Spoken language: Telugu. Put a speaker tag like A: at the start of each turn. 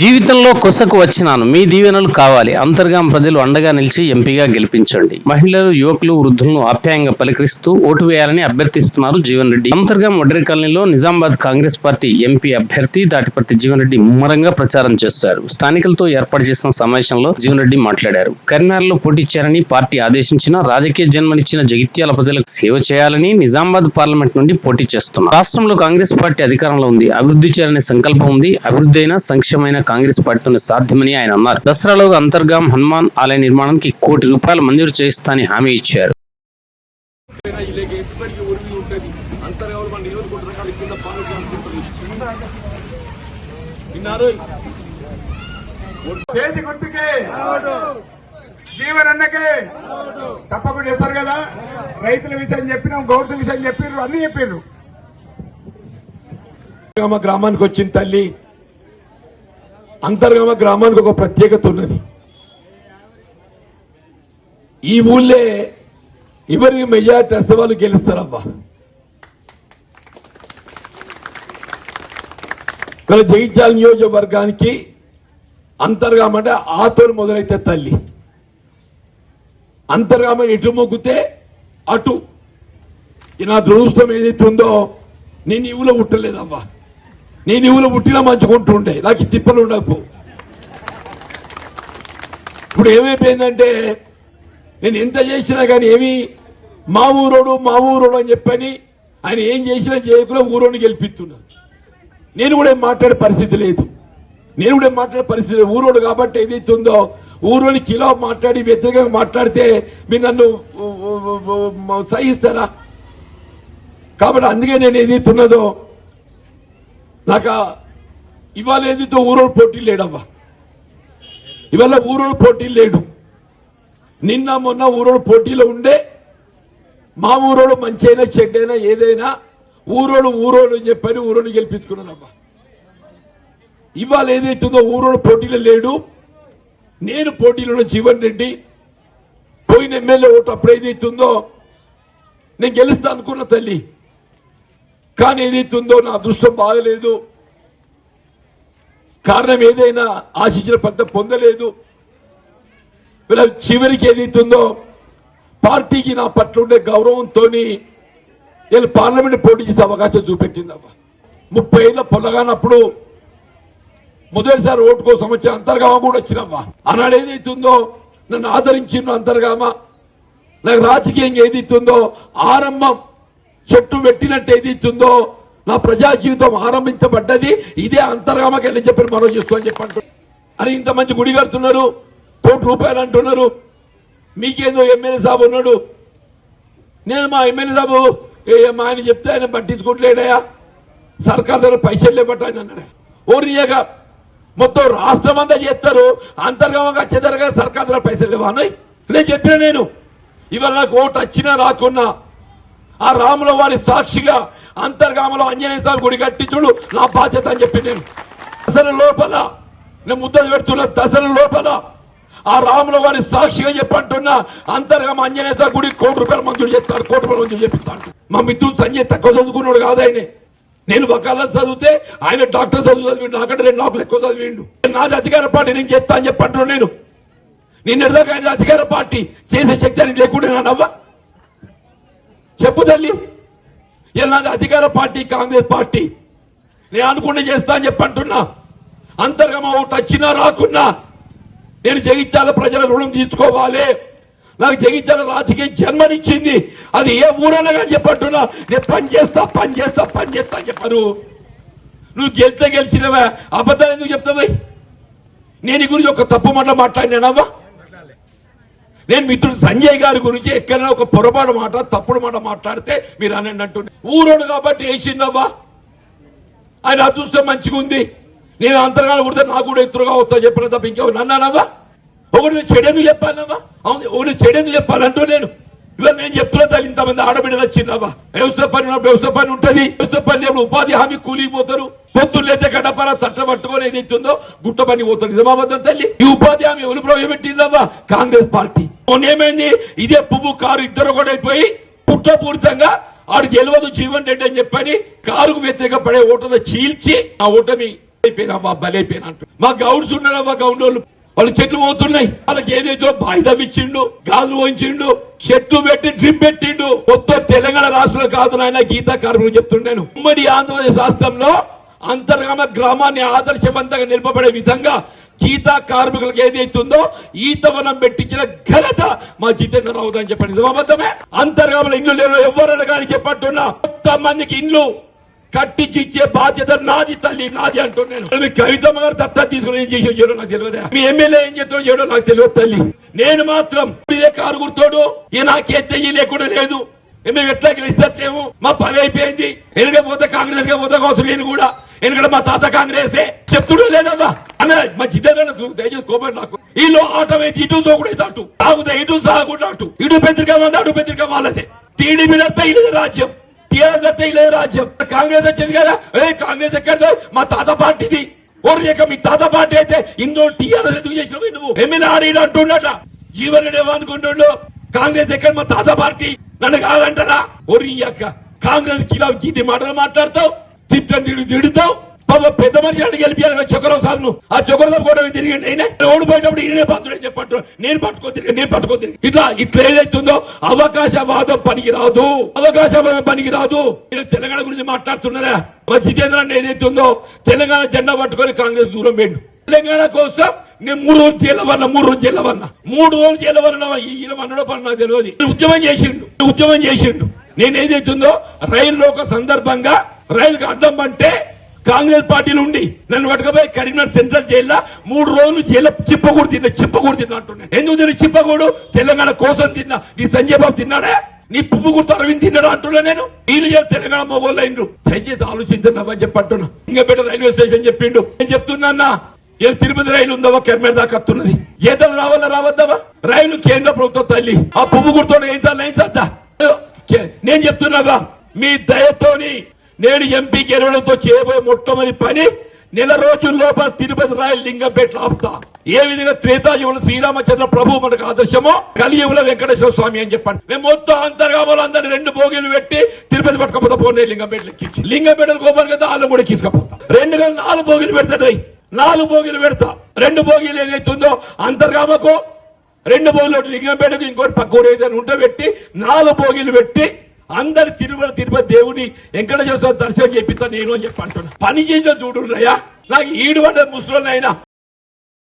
A: జీవితంలో కొసకు వచ్చినాను. మీ దీవెనలు కావాలి. అంతర్గాం ప్రజలు అండగా నిలిచి ఎంపీగా గెలిపించండి. మహిళలు యువకులు వృద్ధులను ఆప్యాయంగా పలకరిస్తూ ఓటు వేయాలని అభ్యర్థిస్తున్నారు జీవన్ రెడ్డి. అంతర్గాం వడ్డరి కాలనీలో నిజామాబాద్ కాంగ్రెస్ పార్టీ ఎంపీ అభ్యర్థి దాటిపర్తి జీవన్ రెడ్డి ముమ్మరంగా ప్రచారం చేశారు. స్థానికులతో ఏర్పాటు చేసిన సమావేశంలో జీవన్ రెడ్డి మాట్లాడారు. కరీంనగర్లో పోటీ చేయాలని పార్టీ ఆదేశించిన రాజకీయ జన్మనిచ్చిన జగిత్యాల ప్రజలకు సేవ చేయాలని నిజామాబాద్ పార్లమెంట్ నుండి పోటీ చేస్తున్నారు. రాష్ట్రంలో కాంగ్రెస్ పార్టీ అధికారంలో ఉంది. అభివృద్ధి చేయాలనే సంకల్పం ఉంది. అభివృద్ధి అయినా సంక్షేమైన కాంగ్రెస్ పార్టీతోనే సాధ్యమని ఆయన అన్నారు. దసరాలో అంతర్గాం హనుమాన్ ఆలయ నిర్మాణానికి కోటి రూపాయలు మంజూరు చేయిస్తానని హామీ ఇచ్చారు.
B: చేతి గుర్తుకే జీవనన్నకే తప్పకుండా చేస్తారు కదా? రైతుల విషయం చెప్పినాం గౌడ్స్ విషయం చెప్పిర్రు అన్ని చెప్పిర్రు.
C: గ్రామానికి వచ్చిన తల్లి అంతర్గామ గ్రామానికి ఒక ప్రత్యేకత ఉన్నది. ఈ ఊళ్ళే ఎవరికి మెజార్టీ వస్తే వాళ్ళు గెలుస్తారమ్మా ఇక్కడ జగిత్యాల నియోజకవర్గానికి అంతర్గామ అంటే ఆతోని మొదలైతే తల్లి. అంతర్గామ ఎటు మొగ్గితే అటు. నా దురదృష్టం ఏదైతే ఉందో నేను ఇవులో పుట్టలేదమ్మా నేను ఇవులో పుట్టినా మంచుకుంటుండే నాకు తిప్పలు ఉండకు. ఇప్పుడు ఏమైపోయిందంటే నేను ఎంత చేసినా కానీ ఏమి మా ఊరోడు మా ఊరోడు అని చెప్పని ఆయన ఏం చేసినా చేయకుండా ఊరోని గెలిపిస్తున్నాను నేను కూడా ఏం మాట్లాడే పరిస్థితి లేదు. నేను కూడా మాట్లాడే పరిస్థితి ఊరోడు కాబట్టి ఏదైతే ఉందో ఊరోని కిలో మాట్లాడి వ్యతిరేకంగా మాట్లాడితే మీరు నన్ను సహిస్తారా? కాబట్టి అందుకే నేను ఏదైతే ఉన్నదో నాకు ఇవాళ ఏదితో ఊరోడు పోటీ లేడవ్వా? ఇవాళ ఊరోడు పోటీ లేడు. నిన్న మొన్న ఊరోడు పోటీలో ఉండే మా ఊరోడు మంచైనా చెడ్డైనా ఏదైనా ఊరోడు ఊరోడు అని చెప్పని ఊరోని గెలిపించుకున్నానబ్బా ఇవాళ ఏదైతుందో ఊరోడు పోటీలో లేడు. నేను పోటీలో జీవన్ రెడ్డి పోయిన ఎమ్మెల్యే ఓటు అప్పుడు ఏదైతుందో నేను గెలుస్తా అనుకున్న తల్లి. కానీ ఏదైతుందో నా అదృష్టం బాగలేదు. కారణం ఏదైనా ఆశించిన పెద్ద పొందలేదు. ఇలా చివరికి ఏదైతుందో పార్టీకి నా పట్ల ఉండే గౌరవంతో వీళ్ళు పార్లమెంట్ పోటీ చేసే అవకాశం చూపెట్టిందమ్మా ముప్పై ఏళ్ళ పొలగానప్పుడు మొదటిసారి ఓటు కోసం వచ్చి అంతర్గామ కూడా వచ్చినమ్మా అన్నాడు ఏదైతుందో నన్ను ఆదరించిన అంతర్గామ. నాకు రాజకీయంగా ఏదైతుందో ఆరంభం చెట్టు పెట్టినట్టు ఏదైతుందో నా ప్రజా జీవితం ఆరంభించబడ్డది. ఇదే అంతర్గామకి వెళ్ళి చెప్పి మనం చూస్తామని చెప్పి అంటున్నారు. అరే ఇంత మంచి గుడి కడుతున్నారు కోటి రూపాయలు అంటున్నారు. మీకేదో ఎమ్మెల్యే సాబు ఉన్నాడు. నేను మా ఎమ్మెల్యే సాబు మా ఆయన చెప్తే ఆయన పట్టించుకోవట్లేడయా సర్కార్ దగ్గర పైసలు లేబట్ట ఆయన అన్నాడు ఓరియాక మొత్తం రాష్ట్రం అంతా చేస్తారు. అంతర్గమంగా చెదరగా సర్కార్ దగ్గర పైసలు లేవా అన్నాయి నేను చెప్పిన నేను. ఇవాళ నాకు ఓటు వచ్చినా రాకున్నా ఆ రాముల వారి సాక్షిగా అంతర్గామలో ఆంజనేయ స్వామి గుడి కట్టించుడు నా బాధ్యత అని చెప్పి నేను దశల లోపల నేను ముద్దలు పెడుతున్న దశల లోపల ఆ రాముల వారి సాక్షిగా చెప్పంటున్నా అంతర్గామ ఆంజనేయ స్వామి గుడి కోటి రూపాయలు మంజూరు చెప్తాడు కోటి రూపాయలు మంజూరు చెప్తాడు మా మిత్రుడు సంజయ్ తక్కువ చదువుకున్నాడు కాదు ఆయనే. నేను వకాలత్ చదివితే ఆయన డాక్టర్ చదువు చదివిండు నాకంటే రెండు నాకులు ఎక్కువ చదివిండు. నాది అధికార పార్టీ నేను చెప్తా అని చెప్పంటున్నాను నేను. నిన్నటిదాకా ఆయన అధికార పార్టీ చేసే శక్తి అని లేకుండా నానవ్వా చెప్పు తల్లి. ఇలా అధికార పార్టీ కాంగ్రెస్ పార్టీ. నేను అనుకుంటే చేస్తా అని చెప్పి అంటున్నా. అంతర్గమ ఓటు వచ్చినా రాకున్నా నేను జగిత్యాల ప్రజల రుణం తీర్చుకోవాలి. నాకు జగిత్యాల రాజకీయ జన్మనిచ్చింది. అది ఏ ఊరైనా కానీ చెప్పంటున్నా నేను పని చేస్తా పని చేస్తా పని చేస్తా అని చెప్పారు. నువ్వు గెలిస్తే గెలిచినవా? అబద్ధాలు ఎందుకు చెప్తావై నేను గురించి ఒక తప్పు మాట మాట్లాడినానవ్వా? నేను మిత్రుడు సంజయ్ గారి గురించి ఎక్కడైనా ఒక పొరపాటు మాట తప్పుడు మాట మాట్లాడితే మీరు అనండి అంటుండే. ఊరోడు కాబట్టి వేసిందవ్వా ఆయన చూస్తే మంచిగా ఉంది. నేను అంతర్గాలు కుడితే నాకు కూడా ఎత్తురుగా వస్తా చెప్పిన తప్ప ఇంకెవరు నన్నానవ్వా ఒకటి చెడెందుకు చెప్పాలమ్మా అవును ఒకటి చెడెందుకు చెప్పాలంటూ నేను. ఇలా నేను చెప్తున్నా తల్లి ఇంతమంది ఆడబిడ్డలు వచ్చిందమ్మా వ్యవసాయ పని ఉన్నప్పుడు వ్యవసాయ పని ఉంటుంది. వ్యవసాయ పని ఉపాధి హామీ కూలిపోతారు. పొద్దున్నైతే గడపర తట్ట పట్టుకొని ఏదైతే ఉందో గుట్ట పని పోతారు నిజమాబద్ధం తల్లి. ఈ ఉపాధి హామీ ఎవరు ప్రవేశపెట్టిందమ్మా కాంగ్రెస్ పార్టీ. ఏమైంది? ఇదే పువ్వు కారు ఇద్దరు కూడా అయిపోయి పుట్టపూరితంగా ఆడు గెలవదు జీవన్ రెడ్డి అని చెప్పని కారుకు వ్యతిరేక పడే ఓటర్లు చీల్చి ఆ ఓటమి అయిపోయినావా బలైపోయినా అంటూ మా గౌడ్స్ ఉన్నారవ్వా గౌండోళ్ళు? వాళ్ళు చెట్లు పోతున్నాయి. వాళ్ళకి ఏదేదో బాయిదం ఇచ్చిండు గాజులు పోయించిండు చెట్లు పెట్టి డ్రిప్ పెట్టిండు. మొత్తం తెలంగాణ రాష్ట్రంలో కాదు నాయన గీతా కార్మికులు చెప్తుండేను ఉమ్మడి ఆంధ్రప్రదేశ్ రాష్ట్రంలో అంతర్గామ గ్రామాన్ని ఆదర్శవంతంగా నిలపబడే విధంగా గీతా కార్మికులకు ఏదైతుందో ఈతవనం పెట్టించిన ఘనత మా జితేంద్ర రావు అని చెప్పండి అబద్ధమే? అంతర్గామలో ఇల్లు లేవు ఎవరైనా కానీ చెప్పట్టున్నా? మొత్తం మందికి కట్టించిచ్చే బాధ్యత నాది తల్లి నాది అంటున్నాను మీ కవితమ్మ గారు దత్తా తీసుకుని ఏం చేసో నాకు తెలియదు? మీ ఎమ్మెల్యే ఏం చేస్తాడో చేయడో నాకు తెలియదు తల్లి. నేను మాత్రం ఇదే కారు గుర్తోడు ఈ నాకే తెలియలేకుండా లేదు. మేము ఎట్లా గెలిస్తలేము మా పని అయిపోయింది. ఎనక పోతే కాంగ్రెస్గా పోతే కోసం నేను కూడా. ఎందుకంటే మా తాత కాంగ్రెస్ చెప్తుడు లేదమ్మా అన్న మా జిద్దరు దయచేసి కోపం నాకు. వీళ్ళు ఆట వేసి ఇటు సోకుడైతే అటు తాగుతా ఇటు సాగుకుంటా అటు ఇటు పెద్దరిక మంది అటు పెద్దరిక వాళ్ళదే. టీడీపీ నడితే రాజ్యం. టీఆర్ఎస్ నడితే రాజ్యం. కాంగ్రెస్ వచ్చింది కదా? ఏ కాంగ్రెస్ ఎక్కడ మా తాత పార్టీది. ఓరి యొక్క మీ తాత పార్టీ అయితే ఇందులో టీఆర్ఎస్ ఎందుకు చేసినావు నువ్వు? ఎమ్మెల్యే ఆడి అంటున్నట జీవన్ కాంగ్రెస్ ఎక్కడ మా తాత పార్టీ? నన్ను కాదంటారా? ఓరి యొక్క కాంగ్రెస్ కిలా గీటి మాటలు మాట్లాడతావు? తిట్టని తిడు తిడుతావు? పాప పెద్ద మనిషి అని గెలిపారు చొక్కరావు సార్ను ఆ చొక్కరావు సార్ కూడా తిరిగి నేనే ఓడిపోయినప్పుడు ఈయనే పాత్రుడే చెప్పట్టు. నేను పట్టుకో తిరిగి నేను పట్టుకో తిరిగి. ఇట్లా ఇట్లా ఏదైతుందో అవకాశవాదం పనికి రాదు అవకాశవాదం పనికి రాదు మీరు తెలంగాణ గురించి మాట్లాడుతున్నారా? మా జితేంద్ర ఏదైతుందో తెలంగాణ జెండా పట్టుకొని కాంగ్రెస్ దూరం వెండు తెలంగాణ కోసం నేను మూడు రోజులు జైలు మూడు రోజులు జైలు వల్ల మూడు రోజులు జైలు ఈయన అన్నడో పని నాకు తెలియదు. ఉద్యమం చేసిండు ఉద్యమం చేసిండు. నేను ఏదైతుందో రైల్లో ఒక సందర్భంగా రైలుకి అడ్డం అంటే కాంగ్రెస్ పార్టీలు ఉండి నన్ను పట్టుకపోయి కరీంనగర్ సెంట్రల్ జైల్లో మూడు రోజులు జైల్లో చిప్పకూడు తిన్నా చిప్పకూడు తిన్నా అంటున్నాను ఎందుకు తిన్న చిప్పకూడు? తెలంగాణ కోసం తిన్నా. నీ సంజయ్ బాబు తిన్నాడే? నీ పువ్వు గుర్తు అరవింద్ తిన్నాడు అంటున్నా నేను. వీళ్ళు తెలంగాణ మొగోళ్ళు అయినరు? దయచేసి ఆలోచించున్నామని చెప్పంటున్నా. ఇంకా బెటర్ రైల్వే స్టేషన్ చెప్పిండు. నేను చెప్తున్నా ఏ తిరుపతి రైలు ఉందవా కెర్మేర్ దాకా వస్తున్నది. జీతాలు రావాలా రావద్దావా రైలు కేంద్ర ప్రభుత్వం తల్లి. ఆ పువ్వు గుర్తు ఏం చాలా ఏం చేద్దా? నేను చెప్తున్నావా మీ దయతోని నేను ఎంపీ గెలవడంతో చేయబోయే మొట్టమొదటి పని నెల రోజుల లోపల తిరుపతి రాయల్ లింగంపేట ఆపుతా ఏ విధంగా త్రేతాయువులు శ్రీరామచంద్ర ప్రభు మనకు ఆదర్శమో కలియుగుల వెంకటేశ్వర స్వామి అని చెప్పండి. మేము మొత్తం అంతర్గామలు అందరిని రెండు భోగిలు పెట్టి తిరుపతి పట్టుకపోతా పోనీ లింగంపేట ఎక్కించి. లింగంపేటలు కోపాలి కదా వాళ్ళు కూడా తీసుకుపోతా. రెండు గంటలు నాలుగు భోగిలు పెడతాయి నాలుగు భోగిలు పెడతా. రెండు భోగిలు ఏదైతుందో అంతర్గామకు రెండు భోగిలు లింగంపేటకు ఇంకోటి పక్క ఏదైనా ఉంటే పెట్టి నాలుగు భోగిలు పెట్టి అందరు తిరుమల తిరుపతి దేవుని వెంకటేశ్వర దర్శనం చేపిస్తా నేను అని చెప్పి అంటున్నా. పని చేసిన చూడురయ్యా నాకు ఈడు పడ్డ ముసలోనైనా